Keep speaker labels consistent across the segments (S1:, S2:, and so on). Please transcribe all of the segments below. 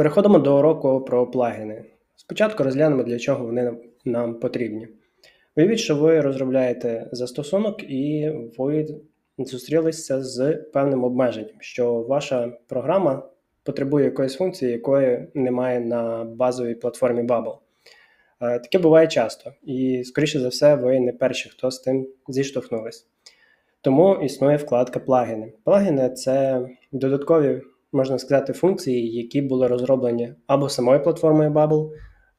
S1: Переходимо до уроку про плагіни. Спочатку розглянемо, для чого вони нам- потрібні. Уявіть, що ви розробляєте застосунок і ви зустрілися з певним обмеженням, що ваша програма потребує якоїсь функції, якої немає на базовій платформі Bubble. Е, Таке буває часто, і, скоріше за все, ви не перші, хто з тим зіштовхнулись. Тому існує вкладка плагіни. Плагіни це додаткові, можна сказати, функції, які були розроблені або самою платформою Bubble,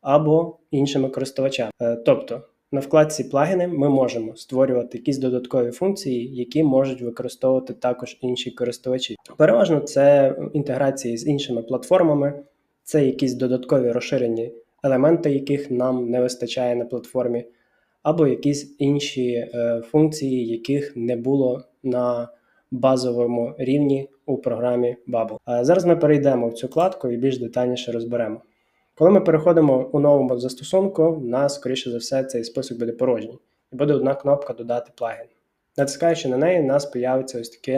S1: або іншими користувачами. Е, Тобто на вкладці плагіни ми можемо створювати якісь додаткові функції, які можуть використовувати також інші користувачі. Переважно це інтеграції з іншими платформами, це якісь додаткові розширені елементи, яких нам не вистачає на платформі, або якісь інші е, функції, яких не було на базовому рівні у програмі Bubble. А зараз ми перейдемо в цю вкладку і більш детальніше розберемо. Коли ми переходимо у новому застосунку, у нас, скоріше за все, цей список буде порожній. І буде одна кнопка Додати плагін. Натискаючи на неї, у нас появиться ось таке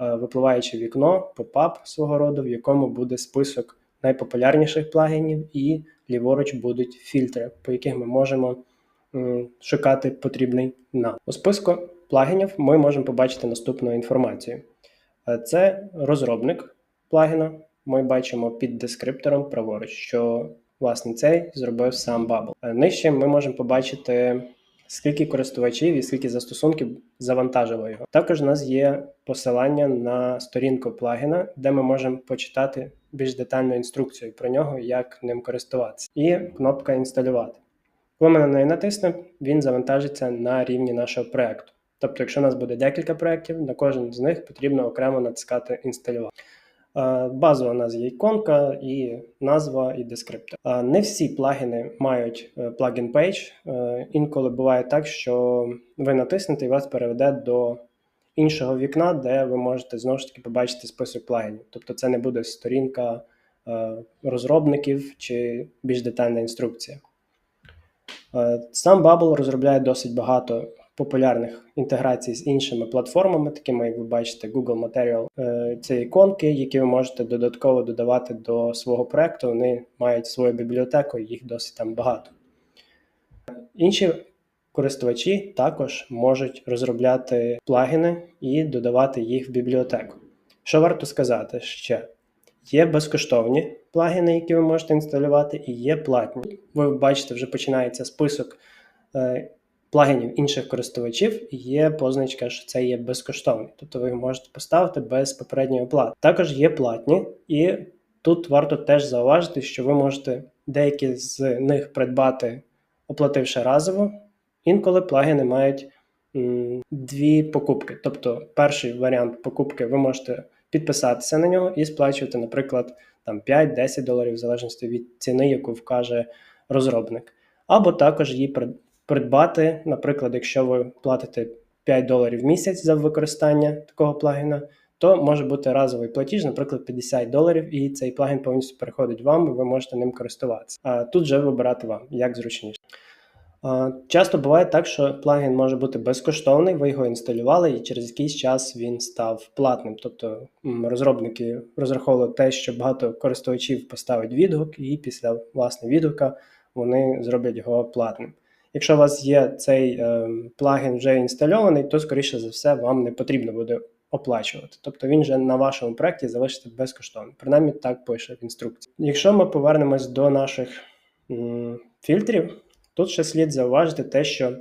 S1: е, випливаюче вікно, попап свого роду, в якому буде список найпопулярніших плагінів, і ліворуч будуть фільтри, по яких ми можемо шукати потрібний нам. У списку плагінів ми можемо побачити наступну інформацію. Е, Це розробник плагіна. Ми бачимо під дескриптором праворуч, що власне цей зробив сам Bubble. Е, Нижче ми можемо побачити, скільки користувачів і скільки застосунків завантажило його. Також у нас є посилання на сторінку плагіна, де ми можемо почитати більш детальну інструкцію про нього, як ним користуватися, і кнопка інсталювати. Коли ми на неї натиснемо, він завантажиться на рівні нашого проекту. Тобто, якщо у нас буде декілька проєктів, на кожен з них потрібно окремо натискати інсталювати. Е, Базова у нас є іконка, і назва, і дескриптор. Е, Не всі плагіни мають е, плагін пейдж. Інколи буває так, що ви натиснете і вас переведе до іншого вікна, де ви можете знову ж таки побачити список плагінів. Тобто це не буде сторінка розробників чи більш детальна інструкція. Сам Bubble розробляє досить багато популярних інтеграцій з іншими платформами, такими як ви бачите, Google Material. Е, Це іконки, які ви можете додатково додавати до свого проекту. Вони мають свою бібліотеку, їх досить там багато. Інші користувачі також можуть розробляти плагіни і додавати їх в бібліотеку. Що варто сказати ще? Є безкоштовні плагіни, які ви можете інсталювати, і є платні. Ви бачите, вже починається список е, плагінів інших користувачів, є позначка, що це є безкоштовні. Тобто ви можете поставити без попередньої оплати. Також є платні, і тут варто теж зауважити, що ви можете деякі з них придбати, оплативши разово. Інколи плагіни мають дві покупки. Тобто, перший варіант покупки ви можете підписатися на нього і сплачувати, наприклад, там 5-10 доларів, в залежності від ціни, яку вкаже розробник. Або також її придбати, наприклад, якщо ви платите 5 доларів в місяць за використання такого плагіна, то може бути разовий платіж, наприклад, 50 доларів, і цей плагін повністю переходить вам, і ви можете ним користуватися. А тут вже вибирати вам, як зручніше. Часто буває так, що плагін може бути безкоштовний, ви його інсталювали, і через якийсь час він став платним. Тобто розробники розраховували те, що багато користувачів поставить відгук, і після власне відгука вони зроблять його платним. Якщо у вас є цей е, плагін вже інстальований, то скоріше за все вам не потрібно буде оплачувати. Тобто він вже на вашому проєкті залишиться безкоштовним. Принаймні так пише в інструкції. Якщо ми повернемось до наших м, фільтрів, тут ще слід зауважити те, що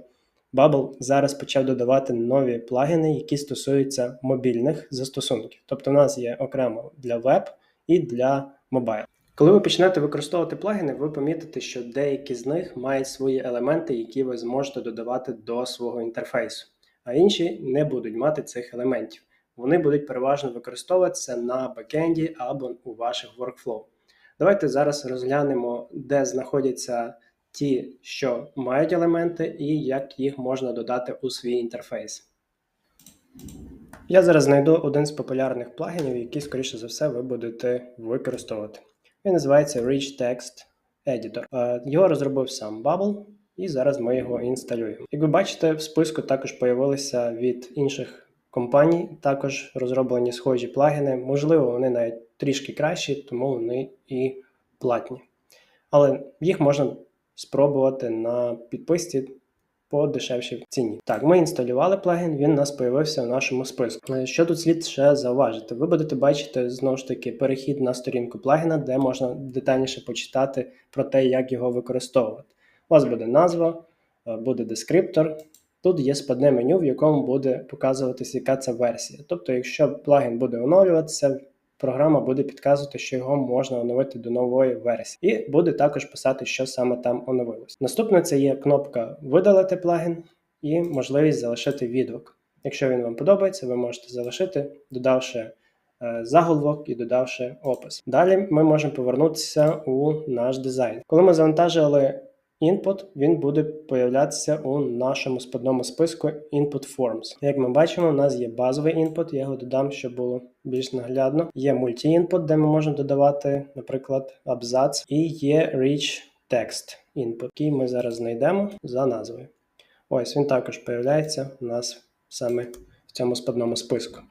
S1: Bubble зараз почав додавати нові плагіни, які стосуються мобільних застосунків. Тобто, у нас є окремо для веб і для мобайл. Коли ви почнете використовувати плагіни, ви помітите, що деякі з них мають свої елементи, які ви зможете додавати до свого інтерфейсу, а інші не будуть мати цих елементів. Вони будуть переважно використовуватися на бекенді або у ваших workflow. Давайте зараз розглянемо, де знаходяться ті, що мають елементи, і як їх можна додати у свій інтерфейс. Я зараз знайду один з популярних плагінів, який, скоріше за все, ви будете використовувати. Він називається Rich Text Editor. Е, Його розробив сам Bubble, і зараз ми його інсталюємо. Як ви бачите, в списку також появилися від інших компаній, також розроблені схожі плагіни. Можливо, вони навіть трішки кращі, тому вони і платні. Але їх можна спробувати на підписці по дешевшій ціні. Так, ми інсталювали плагін, він у нас появився в нашому списку. Е, Що тут слід ще зауважити? Ви будете бачити знову ж таки перехід на сторінку плагіна, де можна детальніше почитати про те, як його використовувати. У вас буде назва, е, буде дескриптор. Тут є спадне меню, в якому буде показуватися, яка це версія. Тобто, якщо плагін буде оновлюватися, програма буде підказувати, що його можна оновити до нової версії, і буде також писати, що саме там оновилось. Наступне це є кнопка Видалити плагін і можливість залишити відгук. Якщо він вам подобається, ви можете залишити, додавши е, заголовок і додавши опис. Далі ми можемо повернутися у наш дизайн. Коли ми завантажили Input, він буде появлятися у нашому спадному списку Input Forms. Як ми бачимо, у нас є базовий інпут, я його додам, щоб було більш наглядно. Є multi-input, де ми можемо додавати, наприклад, абзац, і є Rich Text Input, який ми зараз знайдемо за назвою. Ось він також появляється у нас саме в цьому спадному списку.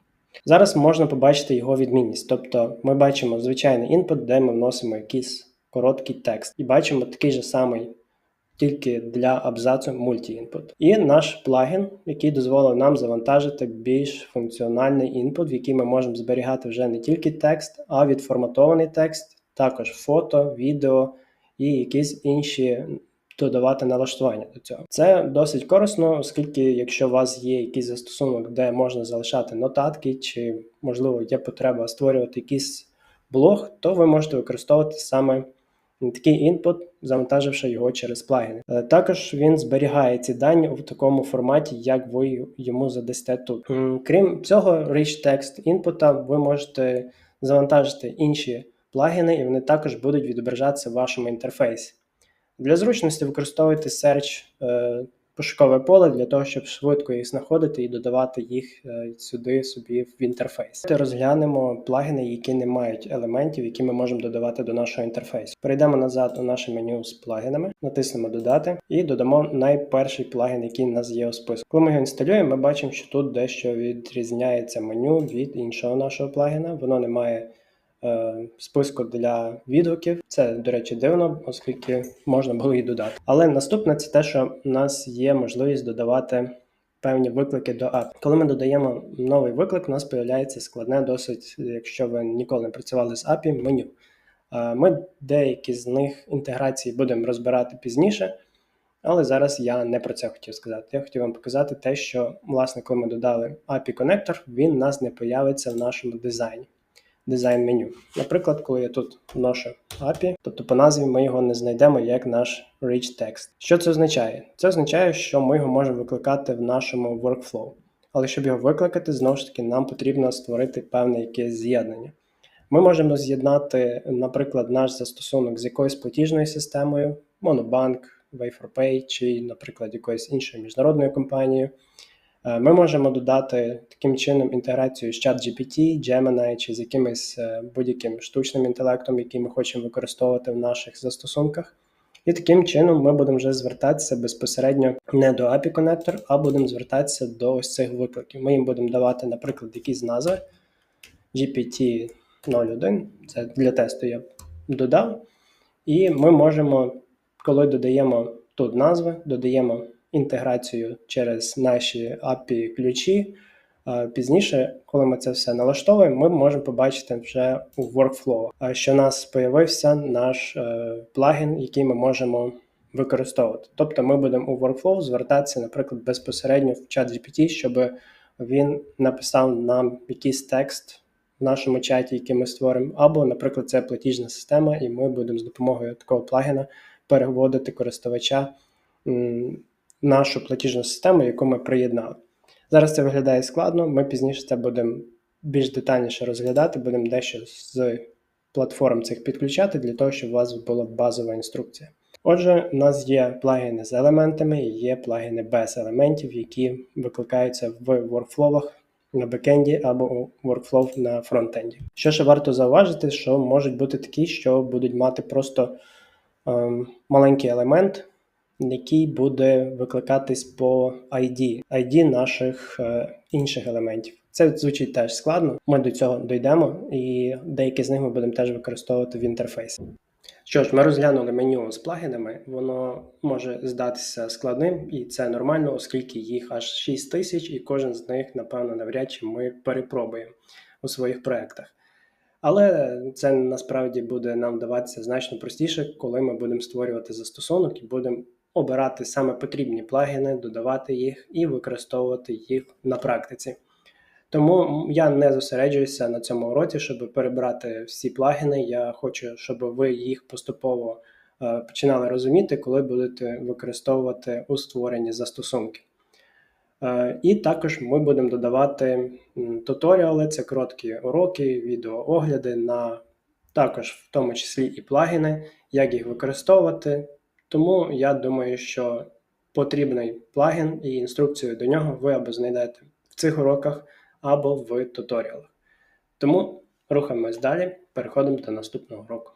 S1: Зараз можна побачити його відмінність. Тобто ми бачимо звичайний інпут, де ми вносимо якийсь короткий текст, і бачимо такий же самий тільки для абзацу multi-input. І наш плагін, який дозволив нам завантажити більш функціональний інпут, в який ми можемо зберігати вже не тільки текст, а відформатований текст, також фото, відео і якісь інші. Додавати налаштування до цього. Це досить корисно, оскільки, якщо у вас є якийсь застосунок, де можна залишати нотатки, чи, можливо, є потреба створювати якийсь блог, то ви можете використовувати саме такий інпут, завантаживши його через плагіни. Е, Також він зберігає ці дані в такому форматі, як ви йому задасте тут. Крім цього, rich text інпута ви можете завантажити інші плагіни, і вони також будуть відображатися в вашому інтерфейсі. Для зручності використовуйте search е, пошукове поле для того, щоб швидко їх знаходити і додавати їх е, сюди собі в інтерфейс. Розглянемо плагіни, які не мають елементів, які ми можемо додавати до нашого інтерфейсу. Перейдемо назад у наше меню з плагінами, натиснемо Додати і додамо найперший плагін, який у нас є у списку. Коли ми його інсталюємо, ми бачимо, що тут дещо відрізняється меню від іншого нашого плагіна. Воно не має списку для відгуків. Це, до речі, дивно, оскільки можна було і додати. Але наступне це те, що у нас є можливість додавати певні виклики до API. Коли ми додаємо новий виклик, у нас з'являється складне досить, якщо ви ніколи не працювали з API, меню. Е, Ми деякі з них інтеграції будемо розбирати пізніше. Але зараз я не про це хотів сказати. Я хотів вам показати те, що, власне, коли ми додали API коннектор, він у нас не появиться в нашому дизайні дизайн меню. Наприклад, коли я тут вношу API, тобто по назві ми його не знайдемо як наш rich text. Що це означає? Це означає, що ми його можемо викликати в нашому workflow. Але щоб його викликати, знову ж таки, нам потрібно створити певне якесь з'єднання. Ми можемо з'єднати, наприклад, наш застосунок з якоюсь платіжною системою, Monobank, Way4Pay чи, наприклад, якоюсь іншою міжнародною компанією. Е, Ми можемо додати таким чином інтеграцію з ChatGPT, Gemini чи з якимось е, будь-яким штучним інтелектом, який ми хочемо використовувати в наших застосунках. І таким чином ми будемо вже звертатися безпосередньо не до API коннектор, а будемо звертатися до ось цих викликів. Ми їм будемо давати, наприклад, якісь назви GPT-01, це для тесту я додав. І ми можемо, коли додаємо тут назви, додаємо інтеграцію через наші API ключі. Е, Пізніше, коли ми це все налаштовуємо, ми можемо побачити вже у workflow, е, що у нас з'явився наш е, плагін, який ми можемо використовувати. Тобто ми будемо у workflow звертатися, наприклад, безпосередньо в чат GPT, щоб він написав нам якийсь текст в нашому чаті, який ми створимо, або, наприклад, це платіжна система, і ми будемо з допомогою такого плагіна переводити користувача нашу платіжну систему, яку ми приєднали. Зараз це виглядає складно, ми пізніше це будемо більш детальніше розглядати, будемо дещо з платформ цих підключати для того, щоб у вас була базова інструкція. Отже, у нас є плагіни з елементами і є плагіни без елементів, які викликаються в воркфловах на бекенді або у workflow на фронтенді. Що ще варто зауважити, що можуть бути такі, що будуть мати просто ем, маленький елемент, який буде викликатись по ID, ID наших е, інших елементів. Це звучить теж складно. Ми до цього дійдемо, і деякі з них ми будемо теж використовувати в інтерфейсі. Що ж, ми розглянули меню з плагінами. Воно може здатися складним, і це нормально, оскільки їх аж 6 тисяч, і кожен з них, напевно, навряд чи ми перепробуємо у своїх проєктах. Але це насправді буде нам даватися значно простіше, коли ми будемо створювати застосунок і будемо обирати саме потрібні плагіни, додавати їх і використовувати їх на практиці. Тому я не зосереджуюся на цьому уроці, щоб перебрати всі плагіни. Я хочу, щоб ви їх поступово е, починали розуміти, коли будете використовувати у створенні застосунків. Е, І також ми будемо додавати туторіали, це короткі уроки, відеоогляди на також в тому числі і плагіни, як їх використовувати. Тому я думаю, що потрібний плагін і інструкцію до нього ви або знайдете в цих уроках, або в туторіалах. Тому рухаємось далі, переходимо до наступного уроку.